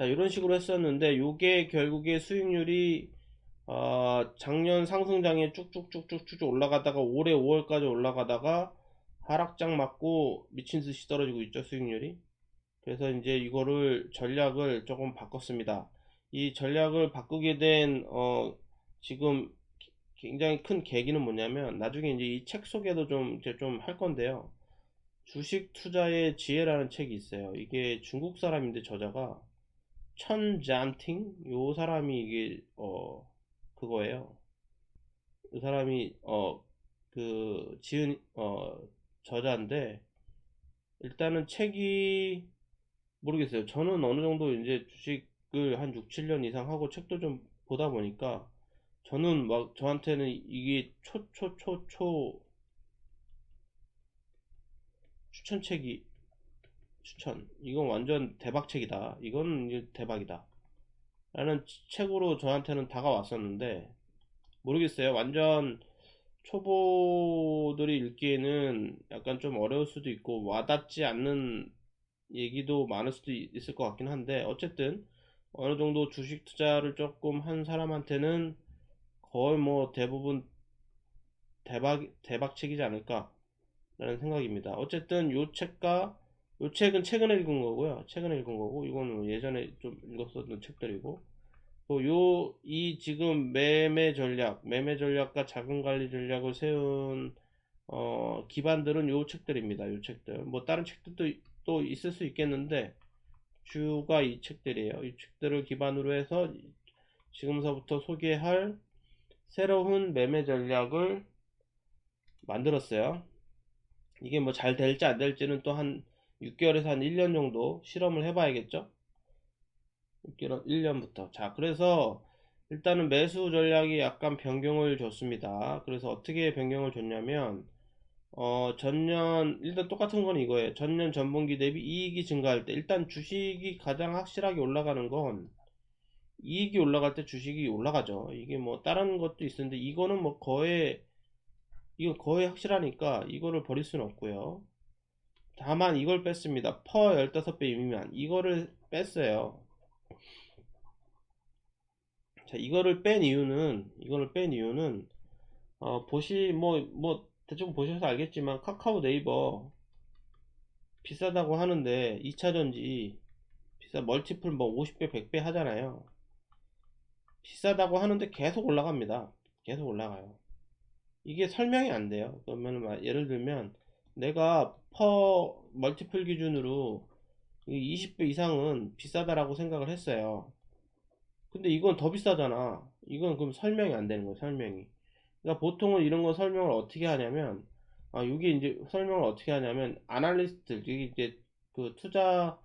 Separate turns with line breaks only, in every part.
자 이런 식으로 했었는데 요게 결국에 수익률이 어, 작년 상승장에 쭉쭉쭉쭉쭉 올라가다가 올해 5월까지 올라가다가 하락장 맞고 미친 듯이 떨어지고 있죠 수익률이. 그래서 이제 이거를 전략을 조금 바꿨습니다. 이 전략을 바꾸게 된 어, 지금 굉장히 큰 계기는 뭐냐면 나중에 이제 이 책 소개도 좀 이제 좀 할 건데요. 주식 투자의 지혜라는 책이 있어요. 이게 중국 사람인데 저자가 천잠팅? 요 사람이 이게 어 그거예요. 이 사람이 어 그 지은 어 저자인데 일단은 책이 모르겠어요. 저는 어느 정도 이제 주식을 한 6, 7년 이상 하고 책도 좀 보다 보니까 저는 막 저한테는 이게 초 초 초초 추천책이 추천. 이건 완전 대박 책이다. 이건 대박이다. 라는 책으로 저한테는 다가왔었는데 모르겠어요. 완전 초보들이 읽기에는 약간 좀 어려울 수도 있고 와닿지 않는 얘기도 많을 수도 있을 것 같긴 한데 어쨌든 어느 정도 주식 투자를 조금 한 사람한테는 거의 뭐 대부분 대박 대박 책이지 않을까 라는 생각입니다. 어쨌든 요 책과 요 책은 최근에 읽은 거고요. 최근에 읽은 거고 이거는 뭐 예전에 좀 읽었었던 책들이고. 요이 지금 매매 전략 매매 전략과 자금 관리 전략을 세운 어, 기반들은 요 책들입니다 요 책들. 뭐 다른 책들도 또 있을 수 있겠는데 주가 이 책들이에요. 이 책들을 기반으로 해서 지금서부터 소개할 새로운 매매 전략을 만들었어요. 이게 뭐 잘 될지 안 될지는 또 한 6개월에서 한 1년 정도 실험을 해 봐야겠죠? 6개월 1년부터. 자 그래서 일단은 매수 전략이 약간 변경을 줬습니다. 그래서 어떻게 변경을 줬냐면 어 전년 일단 똑같은 건 이거예요. 전년 전분기 대비 이익이 증가할 때 일단 주식이 가장 확실하게 올라가는 건 이익이 올라갈 때 주식이 올라가죠. 이게 뭐 다른 것도 있었는데 이거는 뭐 거의 이거 거의 확실하니까 이거를 버릴 수는 없고요 다만 이걸 뺐습니다. 퍼 15배 미만. 이거를 뺐어요. 자 이거를 뺀 이유는 이거를 뺀 이유는 어 보시 뭐뭐 뭐 대충 보셔서 알겠지만 카카오 네이버 비싸다고 하는데 2차전지 비싸 멀티플 뭐 50배 100배 하잖아요. 비싸다고 하는데 계속 올라갑니다. 계속 올라가요. 이게 설명이 안 돼요. 그러면 예를 들면 내가 퍼 멀티플 기준으로 20배 이상은 비싸다라고 생각을 했어요. 근데 이건 더 비싸잖아. 이건 그럼 설명이 안 되는 거예요 설명이. 그러니까 보통은 이런 거 설명을 어떻게 하냐면 아 이게 이제 설명을 어떻게 하냐면 아날리스트 이게 이제 그 투자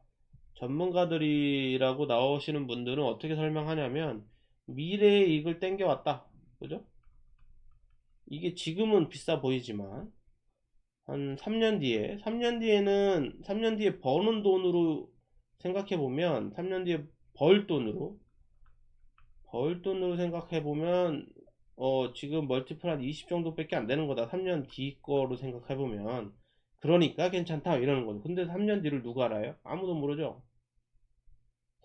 전문가들이라고 나오시는 분들은 어떻게 설명하냐면 미래의 이익을 땡겨왔다. 그죠? 이게 지금은 비싸 보이지만 한 3년 뒤에 3년 뒤에는 3년 뒤에 버는 돈으로 생각해 보면 3년 뒤에 벌 돈으로 벌 돈으로 생각해 보면 어 지금 멀티플 한 20 정도밖에 안 되는 거다. 3년 뒤 거로 생각해 보면. 그러니까 괜찮다. 이러는 거죠. 근데 3년 뒤를 누가 알아요? 아무도 모르죠.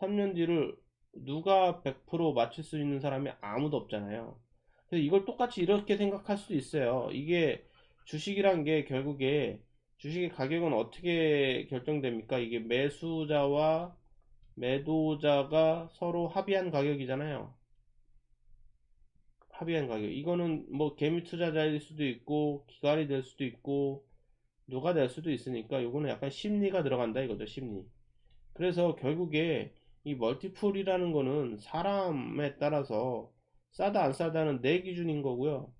3년 뒤를 누가 100% 맞출 수 있는 사람이 아무도 없잖아요. 그래서 이걸 똑같이 이렇게 생각할 수도 있어요. 이게 주식이란 게 결국에 주식의 가격은 어떻게 결정됩니까? 이게 매수자와 매도자가 서로 합의한 가격이잖아요. 합의한 가격. 이거는 뭐 개미 투자자일 수도 있고 기관이 될 수도 있고 누가 될 수도 있으니까 이거는 약간 심리가 들어간다 이거죠 심리. 그래서 결국에 이 멀티플이라는 거는 사람에 따라서 싸다 안 싸다는 내 기준인 거고요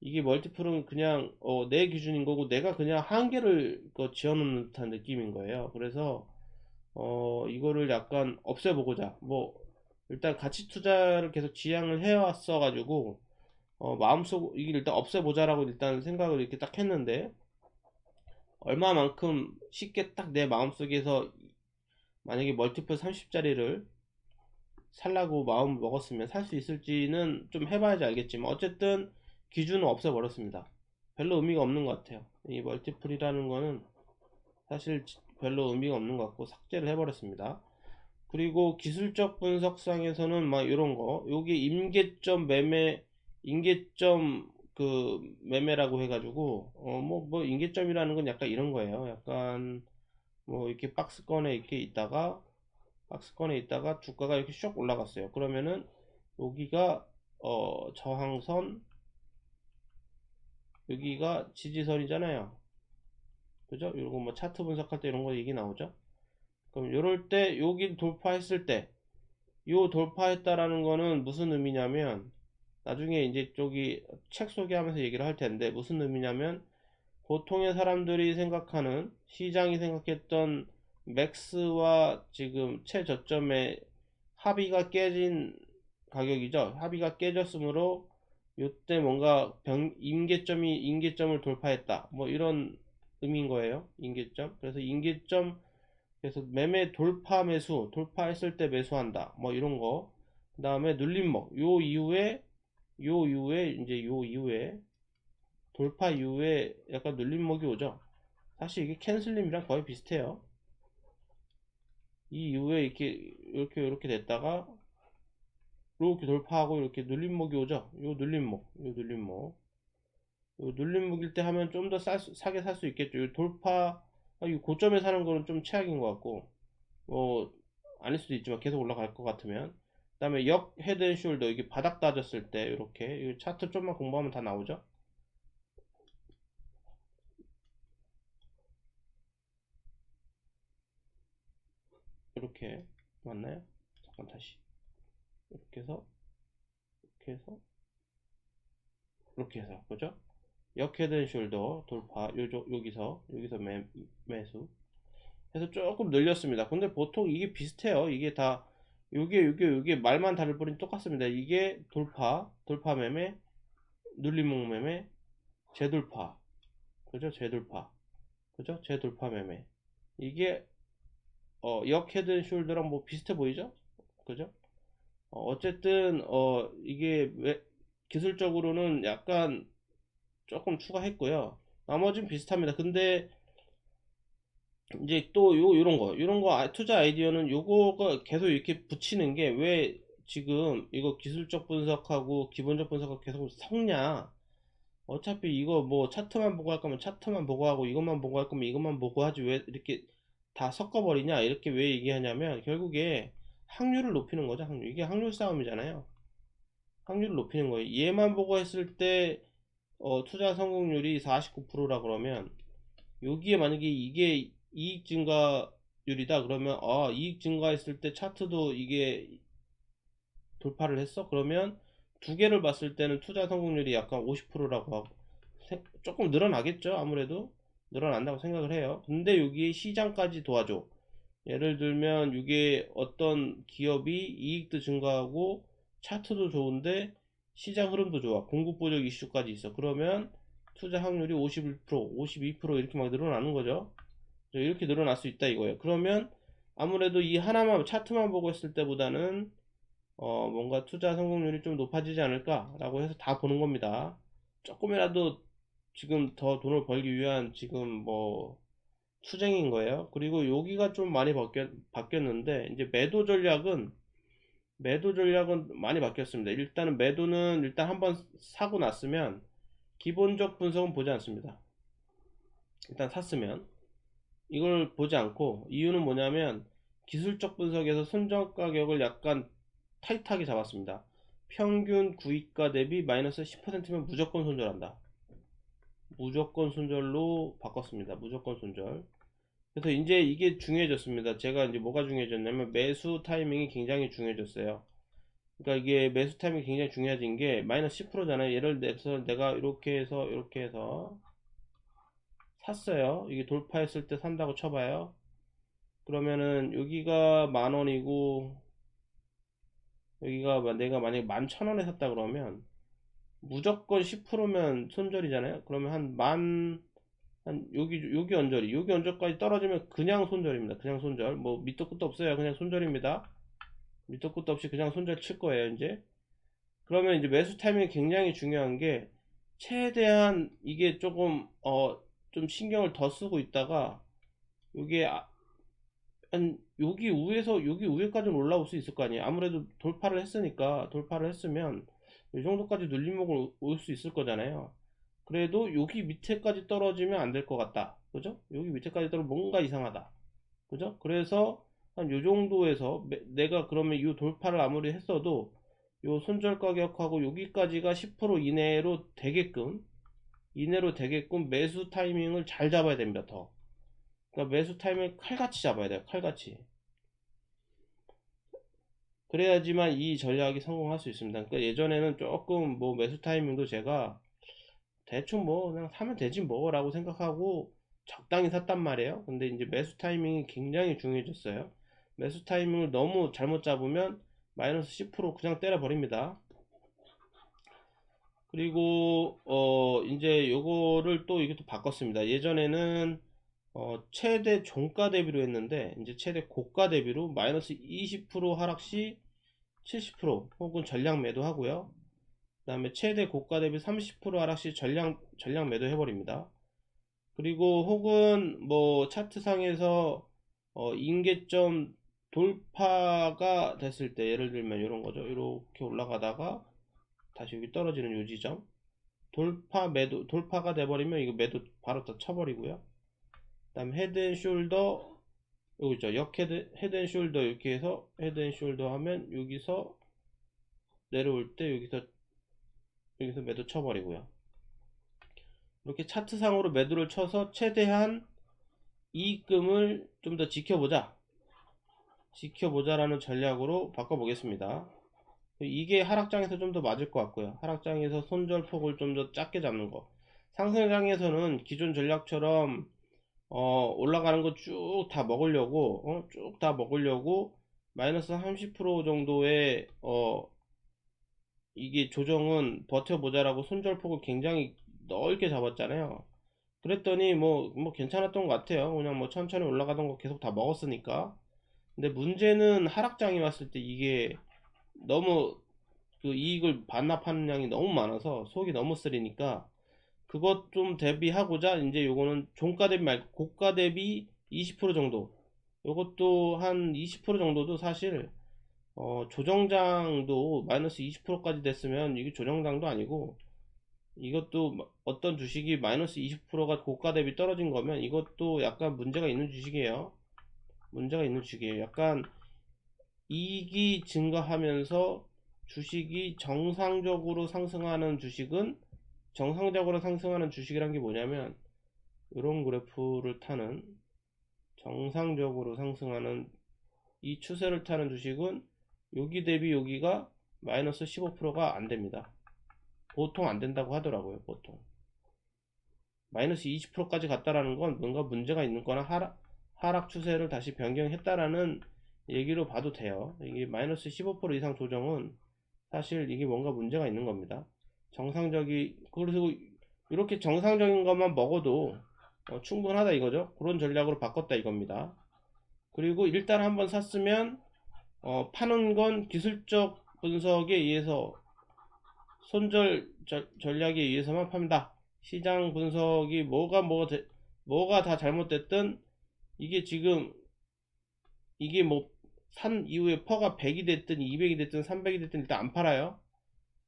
이게 멀티플은 그냥 어, 내 기준인 거고 내가 그냥 한계를 그 지어놓는 듯한 느낌인 거예요. 그래서 어, 이거를 약간 없애보고자. 뭐 일단 가치 투자를 계속 지향을 해왔어 가지고 어, 마음속 이게 일단 없애보자라고 일단 생각을 이렇게 딱 했는데 얼마만큼 쉽게 딱 내 마음속에서 만약에 멀티플 30짜리를 살라고 마음 먹었으면 살 수 있을지는 좀 해봐야지 알겠지만 어쨌든 기준은 없애버렸습니다. 별로 의미가 없는 것 같아요. 이 멀티플이라는 거는 사실 별로 의미가 없는 것 같고 삭제를 해버렸습니다. 그리고 기술적 분석상에서는 막 이런 거 요게 임계점 매매 임계점 그 매매라고 해가지고 어뭐뭐 임계점이라는 건 약간 이런 거예요. 약간 뭐 이렇게 박스권에 이렇게 있다가 박스권에 있다가 주가가 이렇게 슉 올라갔어요. 그러면은 여기가 어 저항선 여기가 지지선이잖아요. 그죠? 이거 뭐 차트 분석할 때 이런 거 얘기 나오죠? 그럼 이럴 때 여기 돌파했을 때 요 돌파했다라는 거는 무슨 의미냐면 나중에 이제 저기 책 소개하면서 얘기를 할 텐데 무슨 의미냐면 보통의 사람들이 생각하는 시장이 생각했던 맥스와 지금 최저점의 합의가 깨진 가격이죠. 합의가 깨졌으므로 요때 뭔가 병, 임계점이 임계점을 돌파했다. 뭐 이런 의미인 거예요. 임계점. 그래서 임계점 그래서 매매 돌파 매수, 돌파했을 때 매수한다. 뭐 이런 거. 그 다음에 눌림목. 요 이후에 요 이후에 이제 요 이후에 돌파 이후에 약간 눌림목이 오죠. 사실 이게 캔슬림이랑 거의 비슷해요. 이 이후에 이렇게 이렇게 이렇게 됐다가 이렇게 돌파하고 이렇게 눌림목이 오죠. 요 눌림목, 요 눌림목. 요 눌림목일 때 하면 좀 더 싸게 살 수 있겠죠. 요 돌파 아, 이 고점에 사는 거는 좀 최악인 것 같고 뭐 아닐 수도 있지만 계속 올라갈 것 같으면 그 다음에 역 헤드 앤 숄더 이게 바닥 따졌을 때 이렇게 차트 좀만 공부하면 다 나오죠 이렇게 맞나요? 잠깐 다시 이렇게 해서 이렇게 해서 이렇게 해서 그죠? 역 헤드앤숄더 돌파 요조, 여기서 여기서 매, 매수. 해서 조금 늘렸습니다. 근데 보통 이게 비슷해요. 이게 다 요게 요게 요게 말만 다를 뿐이 똑같습니다. 이게 돌파 돌파 매매 눌림목 매매 재돌파. 그죠? 재돌파. 그죠? 재돌파 매매. 이게 어, 역 헤드앤숄더랑 뭐 비슷해 보이죠? 그죠 어, 쨌든 어 이게 왜 기술적으로는 약간 조금 추가했고요. 나머지는 비슷합니다. 근데 이제 또 요, 요런 거, 요런 거 아, 투자 아이디어는 요거가 계속 이렇게 붙이는 게 왜 지금 이거 기술적 분석하고 기본적 분석하고 계속 섞냐? 어차피 이거 뭐 차트만 보고 할 거면 차트만 보고 하고 이것만 보고 할 거면 이것만 보고 하지 왜 이렇게 다 섞어버리냐? 이렇게 왜 얘기하냐면 결국에 확률을 높이는 거죠. 확률. 이게 확률 싸움이잖아요. 확률을 높이는 거예요. 얘만 보고 했을 때 어, 투자 성공률이 49%라 그러면 여기에 만약에 이게 이익 증가율이다 그러면 아 이익 증가했을 때 차트도 이게 돌파를 했어 그러면 두 개를 봤을 때는 투자 성공률이 약간 50%라고 하고 조금 늘어나겠죠 아무래도 늘어난다고 생각을 해요 근데 여기에 시장까지 도와줘 예를 들면 이게 어떤 기업이 이익도 증가하고 차트도 좋은데 시장 흐름도 좋아. 공급부족 이슈까지 있어. 그러면 투자 확률이 51%, 52% 이렇게 막 늘어나는 거죠. 이렇게 늘어날 수 있다 이거예요. 그러면 아무래도 이 하나만 차트만 보고 했을 때보다는 어 뭔가 투자 성공률이 좀 높아지지 않을까 라고 해서 다 보는 겁니다. 조금이라도 지금 더 돈을 벌기 위한 지금 뭐 투쟁인 거예요. 그리고 여기가 좀 많이 바뀌었, 바뀌었는데 이제 매도 전략은 매도 전략은 많이 바뀌었습니다. 일단은 매도는 일단 한번 사고 났으면 기본적 분석은 보지 않습니다. 일단 샀으면 이걸 보지 않고 이유는 뭐냐면 기술적 분석에서 손절 가격을 약간 타이트하게 잡았습니다. 평균 구입가 대비 마이너스 10%면 무조건 손절한다. 무조건 손절로 바꿨습니다. 무조건 손절. 그래서 이제 이게 중요해졌습니다. 제가 이제 뭐가 중요해졌냐면 매수 타이밍이 굉장히 중요해졌어요. 그러니까 이게 매수 타이밍이 굉장히 중요해진 게 마이너스 10%잖아요. 예를 들어서 내가 이렇게 해서 이렇게 해서 샀어요. 이게 돌파했을 때 산다고 쳐봐요. 그러면은 여기가 만원이고 여기가 내가 만약에 만천원에 샀다 그러면 무조건 10%면 손절이잖아요. 그러면 한 만 한 여기 여기 언저리 여기 언저까지 떨어지면 그냥 손절입니다. 그냥 손절. 뭐 밑도 끝도 없어요. 그냥 손절입니다. 밑도 끝도 없이 그냥 손절 칠 거예요 이제. 그러면 이제 매수 타이밍이 굉장히 중요한 게 최대한 이게 조금 어 좀 신경을 더 쓰고 있다가 이게 아, 한 여기 위에서 여기 위에까지는 올라올 수 있을 거 아니에요. 아무래도 돌파를 했으니까 돌파를 했으면 이 정도까지 눌림목을 올 수 있을 거잖아요. 그래도 여기 밑에까지 떨어지면 안 될 것 같다. 그죠? 여기 밑에까지 떨어지면 뭔가 이상하다. 그죠? 그래서 한 요 정도에서 매- 내가 그러면 이 돌파를 아무리 했어도 요 손절 가격하고 여기까지가 10% 이내로 되게끔 이내로 되게끔 매수 타이밍을 잘 잡아야 됩니다. 더. 그러니까 매수 타이밍을 칼같이 잡아야 돼요. 칼같이. 그래야지만 이 전략이 성공할 수 있습니다. 그러니까 예전에는 조금 뭐 매수 타이밍도 제가 대충 뭐 그냥 사면 되지 뭐라고 생각하고 적당히 샀단 말이에요. 근데 이제 매수 타이밍이 굉장히 중요해졌어요. 매수 타이밍을 너무 잘못 잡으면 마이너스 10% 그냥 때려 버립니다. 그리고 어 이제 요거를 또또 바꿨습니다. 예전에는 어 최대 종가 대비로 했는데 이제 최대 고가 대비로 마이너스 20% 하락 시 70% 혹은 전량 매도하고요. 그 다음에 최대 고가 대비 30% 하락 시 전량 전량 매도 해버립니다. 그리고 혹은 뭐 차트상에서 어 임계점 돌파가 됐을 때 예를 들면 이런 거죠. 이렇게 올라가다가 다시 여기 떨어지는 요 지점 돌파 매도 돌파가 돼버리면 이거 매도 바로 다 쳐버리고요. 그다음 헤드앤숄더 여기 있죠. 역 헤드 헤드 앤 숄더 이렇게 해서 헤드 앤 숄더 하면 여기서 내려올 때 여기서 여기서 매도 쳐버리고요. 이렇게 차트상으로 매도를 쳐서 최대한 이익금을 좀 더 지켜보자. 지켜보자라는 전략으로 바꿔보겠습니다. 이게 하락장에서 좀 더 맞을 것 같고요. 하락장에서 손절폭을 좀 더 작게 잡는 거. 상승장에서는 기존 전략처럼 어, 올라가는 거 쭉 다 먹으려고 어, 쭉 다 먹으려고 마이너스 30% 정도의 어, 이게 조정은 버텨보자라고 손절폭을 굉장히 넓게 잡았잖아요. 그랬더니 뭐, 뭐 괜찮았던 것 같아요. 그냥 뭐 천천히 올라가던 거 계속 다 먹었으니까. 근데 문제는 하락장이 왔을 때 이게 너무 그 이익을 반납하는 양이 너무 많아서 속이 너무 쓰리니까 그것 좀 대비하고자 이제 요거는 종가 대비 말고 고가 대비 20% 정도 요것도 한 20% 정도도 사실 어, 조정장도 마이너스 20%까지 됐으면 이게 조정장도 아니고 이것도 어떤 주식이 마이너스 20%가 고가 대비 떨어진 거면 이것도 약간 문제가 있는 주식이에요. 문제가 있는 주식이에요. 약간 이익이 증가하면서 주식이 정상적으로 상승하는 주식은 정상적으로 상승하는 주식이란 게 뭐냐면 이런 그래프를 타는 정상적으로 상승하는 이 추세를 타는 주식은 여기 대비 여기가 마이너스 15%가 안 됩니다. 보통 안 된다고 하더라고요, 보통. 마이너스 20%까지 갔다라는 건 뭔가 문제가 있는 거나 하락, 하락 추세를 다시 변경했다라는 얘기로 봐도 돼요. 이게 마이너스 15% 이상 조정은 사실 이게 뭔가 문제가 있는 겁니다. 정상적이, 그래서 이렇게 정상적인 것만 먹어도 어, 충분하다 이거죠. 그런 전략으로 바꿨다 이겁니다. 그리고 일단 한번 샀으면 어, 파는 건 기술적 분석에 의해서 손절 저- 전략에 의해서만 팝니다. 시장 분석이 뭐가 뭐가 되- 뭐가 다 잘못됐든 이게 지금 이게 뭐 산 이후에 퍼가 100이 됐든 200이 됐든 300이 됐든 일단 안 팔아요.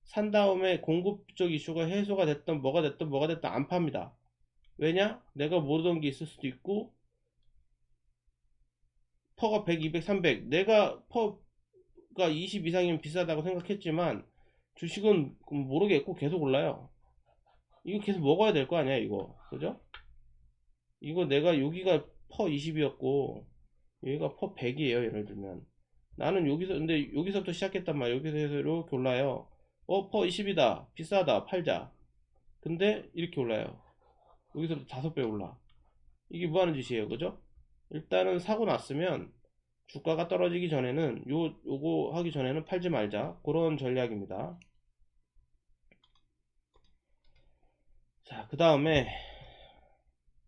산 다음에 공급적 이슈가 해소가 됐든 뭐가 됐든 뭐가 됐든 안 팝니다. 왜냐? 내가 모르던 게 있을 수도 있고 퍼가 100, 200, 300 내가 퍼가 20 이상이면 비싸다고 생각했지만 주식은 모르겠고 계속 올라요. 이거 계속 먹어야 될 거 아니야 이거 그죠? 이거 내가 여기가 퍼 20이었고 여기가 퍼 100이에요 예를 들면 나는 여기서 근데 여기서부터 시작했단 말이야 여기서 해서 이렇게 올라요 어 퍼 20이다. 비싸다. 팔자. 근데 이렇게 올라요. 여기서부터 다섯 배 올라. 이게 뭐 하는 짓이에요 그죠? 일단은 사고 났으면 주가가 떨어지기 전에는 요 요거 하기 전에는 팔지 말자. 그런 전략입니다. 자 그 다음에